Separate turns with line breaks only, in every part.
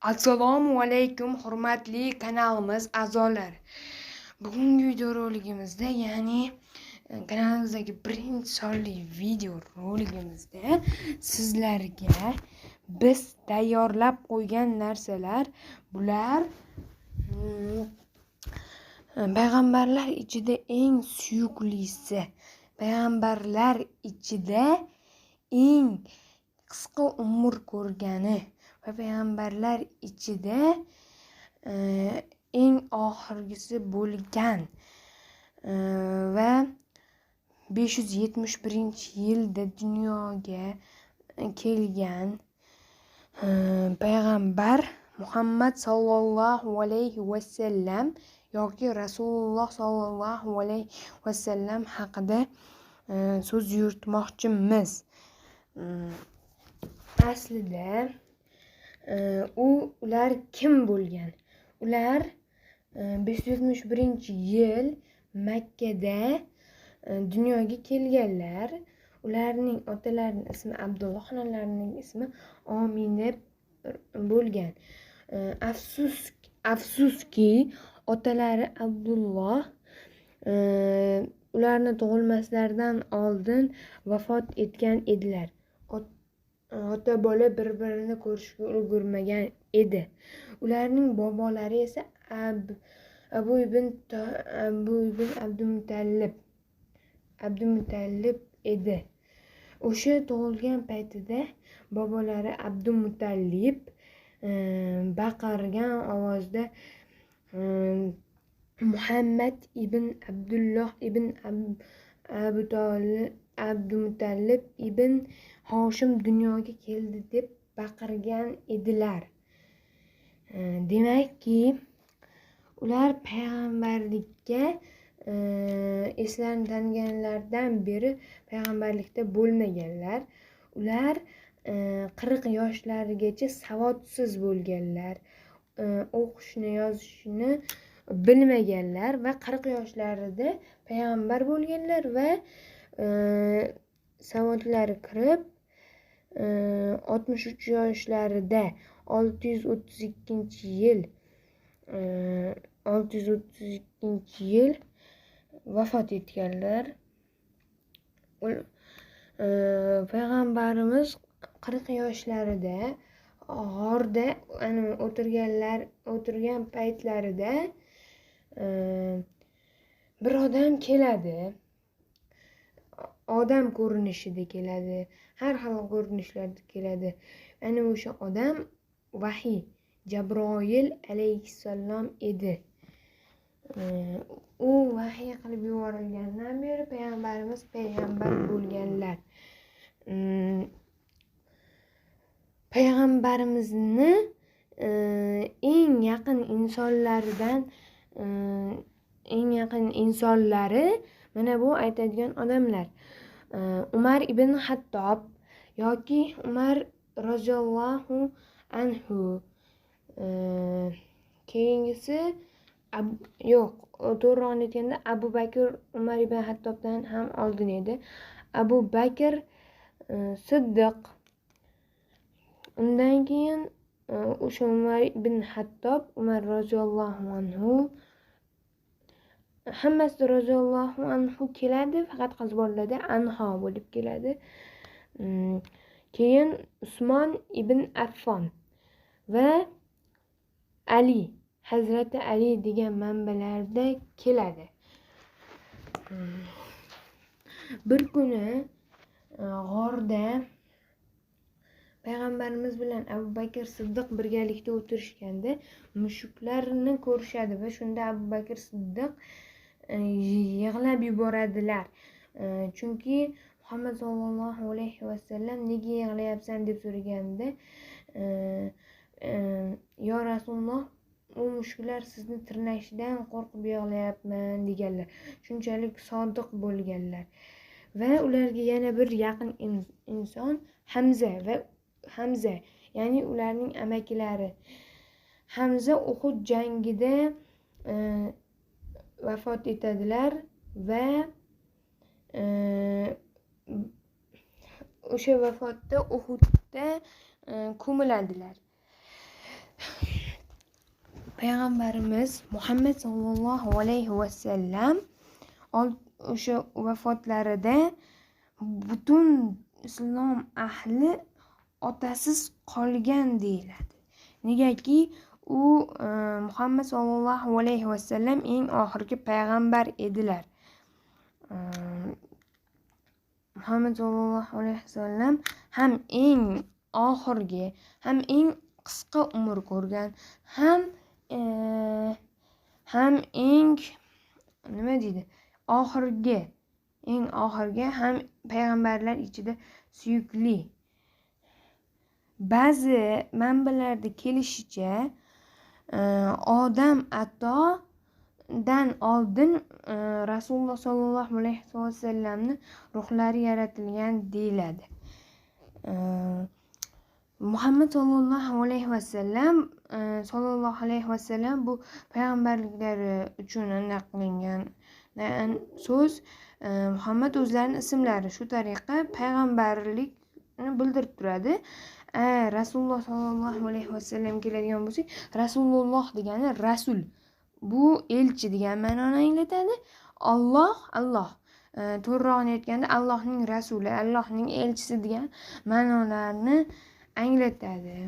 assalomu alaykum hurmatli kanalimiz a'zolari bugungi videorolikimizda ya'ni e, kanalimizdagi birinchi sonli video roligimizda sizlarga biz tayyorlab qo'ygan narsalar bular hmm, payg'ambarlar ichida eng suyuklisi payg'ambarlar ichida eng qisqa umr ko'rgani va payg'ambarlar ichida e, eng oxirgisi bo'lgan e, yetmish birinchi yilda dunyoga kelgan e, payg'ambar muhammad sollallohu alayhi vasallam yoki rasululloh sollallohu alayhi vasallam haqida so'z yuritmoqchimiz aslida u ular kim bo'lgan? Ular e, besh yuz yetmish birinchi yil makkada e, dunyoga kelganlar. Ularning otalarining ismi abdulloh onalarining ismi omina bo'lgan. E, afsus afsuski otalari abdulloh ularni tug'ilmaslaridan oldin vafot etgan edilar ota bola bir birini ko'rishga ulgurmagan edi. Ularning bobolari esa abu ibn abu ibn abdumutallib abdumutallib edi. O'sha tug'ilgan paytida bobolari abdumutallib e, baqirgan ovozda e, muhammad ibn abdulloh ibn abu tolib abdumutallib ibn hoshim dunyoga keldi deb baqirgan edilar. Demakki ular payg'ambarlikka e, eslarini taniganlaridan beri payg'ambarlikda bo'lmaganlar. Ular e, qirq yoshlarigacha savodsiz bo'lganlar. E, o'qishni yozishni bilmaganlar va qirq yoshlarida payg'ambar bo'lganlar va savodlari kirib oltmish uch yoshlarida olti yuz o'ttiz ikkinchi yil olti yuz o'ttiz ikkinchi yil vafot etganlar. Payg'ambarimiz qirq yoshlarida g'orda o'tirganlar o'tirgan paytlarida bir odam keladi. Odam ko'rinishida keladi. Har xil ko'rinishlarda keladi. Ana o'sha odam vahiy jabroil alayhissalom edi. U vahiy qilib yuborilgandan beri payg'ambarimiz payg'ambar bo'lganlar. Payg'ambarimizni e, eng yaqin insonlaridan e, eng yaqin insonlari mana bu aytadigan odamlar. Umar ibn hattob yoki umar roziyallohu anhu. Keyingisi yo'q to'g'rirog'ini aytganda abu bakr umar ibn hattobdan ham oldin edi. Abu bakr e, siddiq. Undan keyin e, o'sha umar ibn hattob umar roziyallohu anhu hammasi roziyallohu anhu keladi faqat qiz bolalarda anho bo'lib keladi. Mm, keyin usmon ibn affon va ali hazrati ali degan manbalarda keladi. Mm, bir kuni e, g'orda payg'ambarimiz bilan abu bakr siddiq birgalikda o'tirishganda mushuklarni ko'rishadi va shunda abu bakr siddiq E, yig'lab yuboradilar. E, chunki muhammad sollallohu alayhi vasallam nega yig'layapsan deb so'raganda e, yo rasululloh u mushuklar sizni tirnashidan qo'rqib yig'layapman deganlar. Shunchalik sodiq bo'lganlar. Va ularga yana bir yaqin inson hamza va hamza ya'ni ularning amakilari. Hamza uhud jangida vafot etadilar va e, o'sha vafotda uhudda e, ko'miladilar payg'ambarimiz muhammad sollallohu alayhi vasallam o'sha vafotlarida butun islom ahli otasiz qolgan deyiladi negaki u e, muhammad sollallohu alayhi vasallam eng oxirgi payg'ambar edilar. E, muhammad sollallohu alayhi vasallam ham eng oxirgi ham eng qisqa umr ko'rgan ham e, ham eng nima deydi oxirgi eng oxirgi ham payg'ambarlar ichida suyukli. Ba'zi manbalarda kelishicha odam atodan oldin rasululloh sollallohu alayhi vasallamni ruhlari yaratilgan deyiladi muhammad sollallohu alayhi vasallam sollallohu alayhi vasallam bu payg'ambarliklari uchun anaqa qilingan so'z muhammad o'zlarini ismlari shu tariqa payg'ambarlikni bildirib turadi rasululloh sollallohu alayhi vasallam keladigan bo'lsak rasululloh degani rasul. Bu elchi degan ma'noni anglatadi. Olloh alloh. To'g'rirog'ini aytganda allohning rasuli allohning elchisi degan ma'nolarni anglatadi.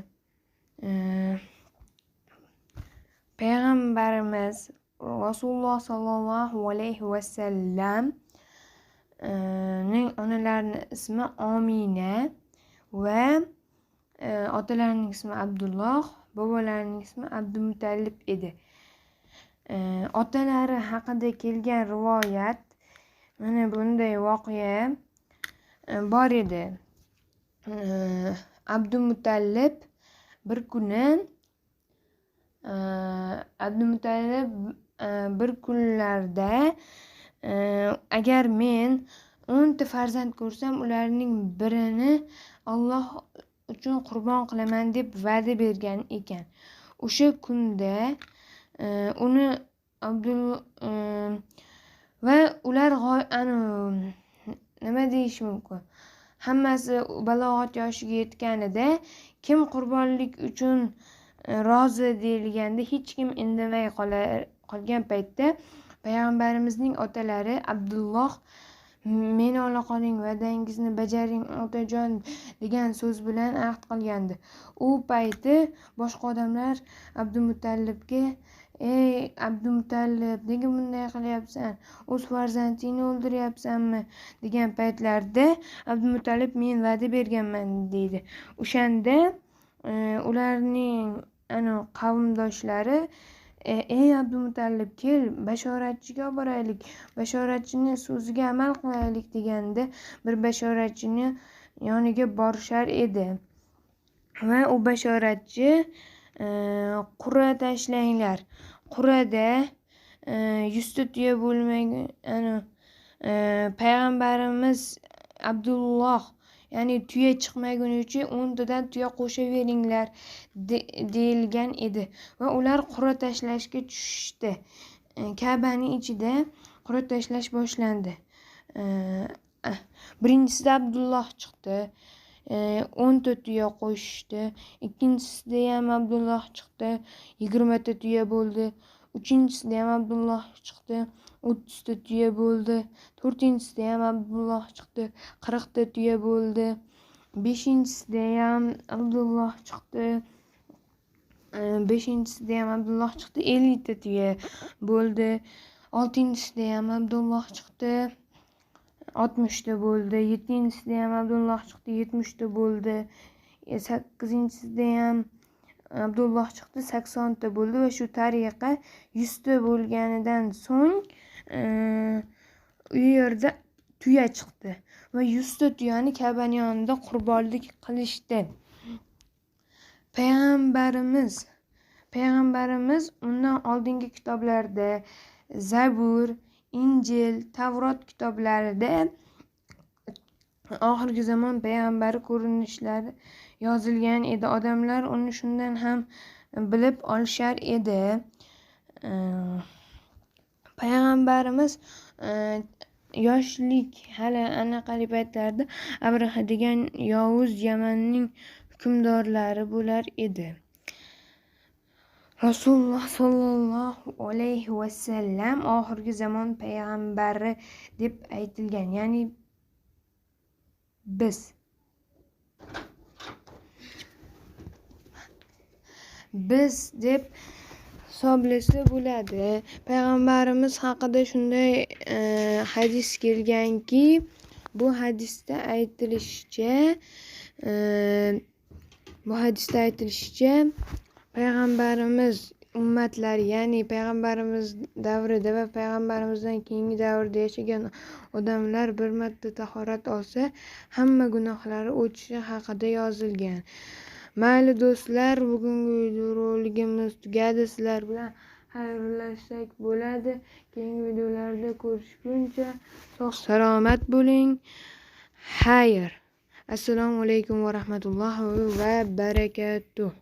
Payg'ambarimiz rasululloh sollallohu alayhi vasallam ning onalarini ismi omina va otalarining ismi abdulloh bobolarining ismi abdumutallib edi. Otalari haqida kelgan rivoyat mana bunday voqea e, bor edi. Abdumutallib bir kuni e, abdumutallib e, bir kunlarda agar men o'nta farzand ko'rsam ularning birini olloh uchun qurbon qilaman deb va'da bergan ekan. O'sha kunda e, uni abdul e, va ular nima deyish mumkin? Hammasi balog'at yoshiga yetganida kim qurbonlik uchun e, rozi deyilganda hech kim indamay qolgan paytda payg'ambarimizning otalari abdulloh meni ola qoling va'dangizni bajaring otajon degan so'z bilan ahd qilgandi. U payti boshqa odamlar abdumutallibga ey abdumutallib nega bunday qilyapsan? O'z farzandingni o'ldiryapsanmi? degan paytlarda abdumutallib men va'da berganman deydi. O'shanda e, ularning qavmdoshlari ey abdumutallib kel bashoratchiga olib boraylik bashoratchini so'ziga amal qilaylik deganda bir bashoratchini yoniga borishar edi va u bashoratchi e, qur'a tashlanglar qur'ada e, yuzta tuya bo'lmagan payg'ambarimiz abdulloh ya'ni tuya chiqmagunicha o'ntadan tuya qo'shaveringlar deyilgan edi. Va ular qur'a tashlashga tushishdi. E, Kabani ichida qur'a tashlash boshlandi. E, birinchisida abdulloh chiqdi. E, o'nta tuya qo'shishdi. Ikkinchisida ham abdulloh chiqdi. Yigirmata tuya bo'ldi. Üçüncüsü Deyhem Abdullah çıktı. 34 üye böldi. Dördüncüsü Deyhem Abdullah çıktı. 44 üye böldi. Beşincisi Deyhem Abdullah çıktı. Beşincisi Deyhem Abdullah çıktı. 54 üye böldi. Altıncısı Deyhem Abdullah çıktı. 60'da bo'ldi 7-nchisida ham abdulloh chiqdi 70da bo'ldi 8-nchisida abdulloh chiqdi saksonta bo'ldi va shu tariqa yuzta bo'lganidan so'ng u yerda tuya chiqdi va yuzta tuyani kabani yonida qurbonlik qilishdi payg'ambarimiz payg'ambarimiz undan oldingi kitoblarda zabur injil tavrot kitoblarida oxirgi zamon payg'ambari ko'rinishlari yozilgan edi. Odamlar uni shundan ham bilib olishar edi. Payg'ambarimiz yoshlik hali anaqali paytlarida abraha degan yovuz yamanning hukmdorlari bo'lar edi. Rasululloh sollallohu alayhi vasallam oxirgi zamon payg'ambari deb aytilgan. Ya'ni biz biz deb hisoblasa bo'ladi payg'ambarimiz haqida shunday e, hadis kelganki bu hadisda aytilishicha e, bu hadisda aytilishicha payg'ambarimiz ummatlar ya'ni payg'ambarimiz davrida va payg'ambarimizdan keyingi davrda yashagan odamlar bir marta tahorat olsa hamma gunohlari o'chishi haqida yozilgan. Mayli do'stlar bugungi videoroligimiz tugadi sizlar bilan xayrlashsak bo'ladi. Keyingi videolarda ko'rishguncha sog' salomat bo'ling. Xayr. Assalomu alaykum va rahmatullohi va barakatuh.